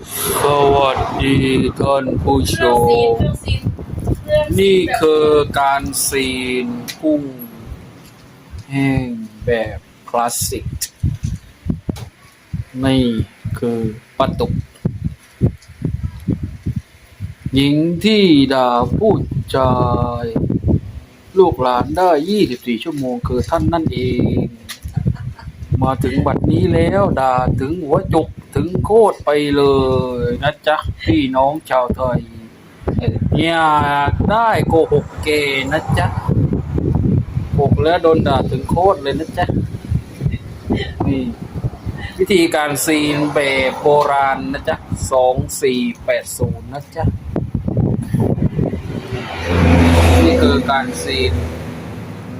สวัสดีท่านผู้ชเครื่องซีนมเครื่องซีนเครื่องซีนี่แบบคือการซีนกุ้งแห้งแบบคลาสสิก นี่คือปลาตุก หญิงที่ด่าพูดจาย ลูกหลานได้ 24 ชั่วโมงคือท่านนั่นเอง มาถึงบัดนี้แล้วด่าถึงหัวจุกถึงโคตรไปเลยนะจ๊ะพี่น้องชาวไทยอยากได้โกหกเกนะจ๊ะโกหกแล้วโดนด่าถึงโคตรเลยนะจ๊ะนี่วิธีการซีนแบบโบราณนะจ๊ะสองสี่แปดศูนย์นะจ๊ะนี่คือการซีน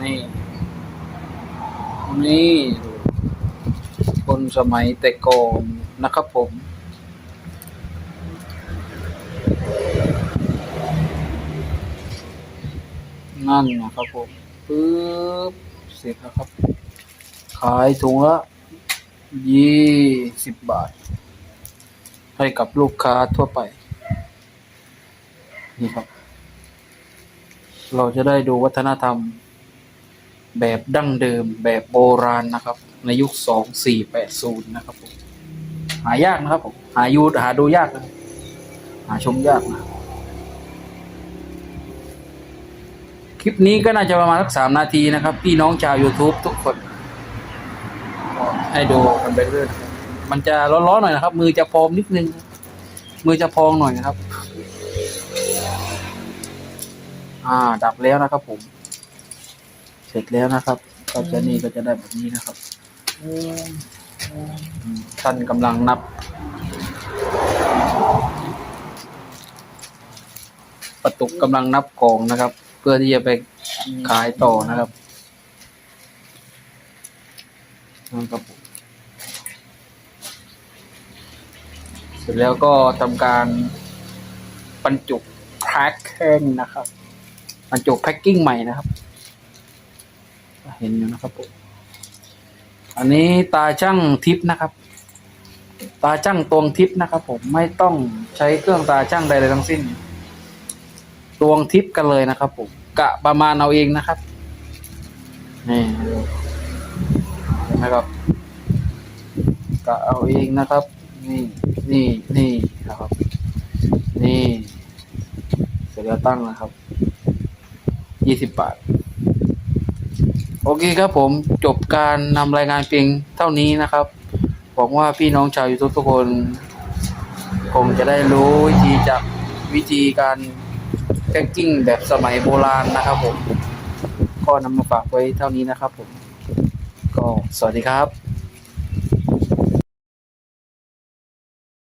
นี่นี่ คนสมัยแต่ก่อนนะครับผม นั่นนะครับผมปึ๊บเสร็จแล้วครับ ขายถุงละยี่สิบบาท ให้กับลูกค้าทั่วไป นี่ครับ เราจะได้ดูวัฒนธรรม แบบดั้งเดิมแบบโบราณนะครับ ในยุคสองสี่แปดศูนย์นะครับผมหายากนะครับผมหายูหาดูยากนะหาชมยากนะคลิปนี้ก็น่าจะประมาณสักสามนาทีนะครับ พี่น้องชาว YouTube ทุกคน ให้ดูกันไปเรื่อยมันจะร้อนๆหน่อยนะครับ มือจะพองนิดนึง มือจะพองหน่อยนะครับ อ่าดับแล้วนะครับผม เสร็จแล้วนะครับก็จะนี่ก็จะได้แบบนี้นะครับท่านกำลังนับ ประตุกกำลังนับกองนะครับ เพื่อที่จะไปขายต่อนะครับนั่นครับเสร็จแล้วก็ทำการบรรจุแพ็คแห้งนะครับบรรจุแพ็คกิ้งใหม่นะครับ เห็นอยู่นะครับผมอันนี้ตาช่างทิปนะครับ ตาช่างตวงทิปนะครับ ผมไม่ต้องใช้เครื่องตาช่างใดๆทั้งสิ้น ตวงทิปกันเลยนะครับผมกะประมาณเอาเองนะครับนี่เห็นไหมครับกะเอาเองนะครับ นี่นี่นี่นะครับ นี่เสร็จแล้วตั้งนะครับยี่สิบบาท โอเคครับผมจบการนำรายงานเพียงเท่านี้นะครับหวังว่าพี่น้องชาวยูทูบทุกคน คงจะได้รู้วิธีจากวิธีการแพ็กกิ้งแบบสมัยโบราณนะครับผมก็นำมาฝากไว้เท่านี้นะครับผม ก็สวัสดีครับ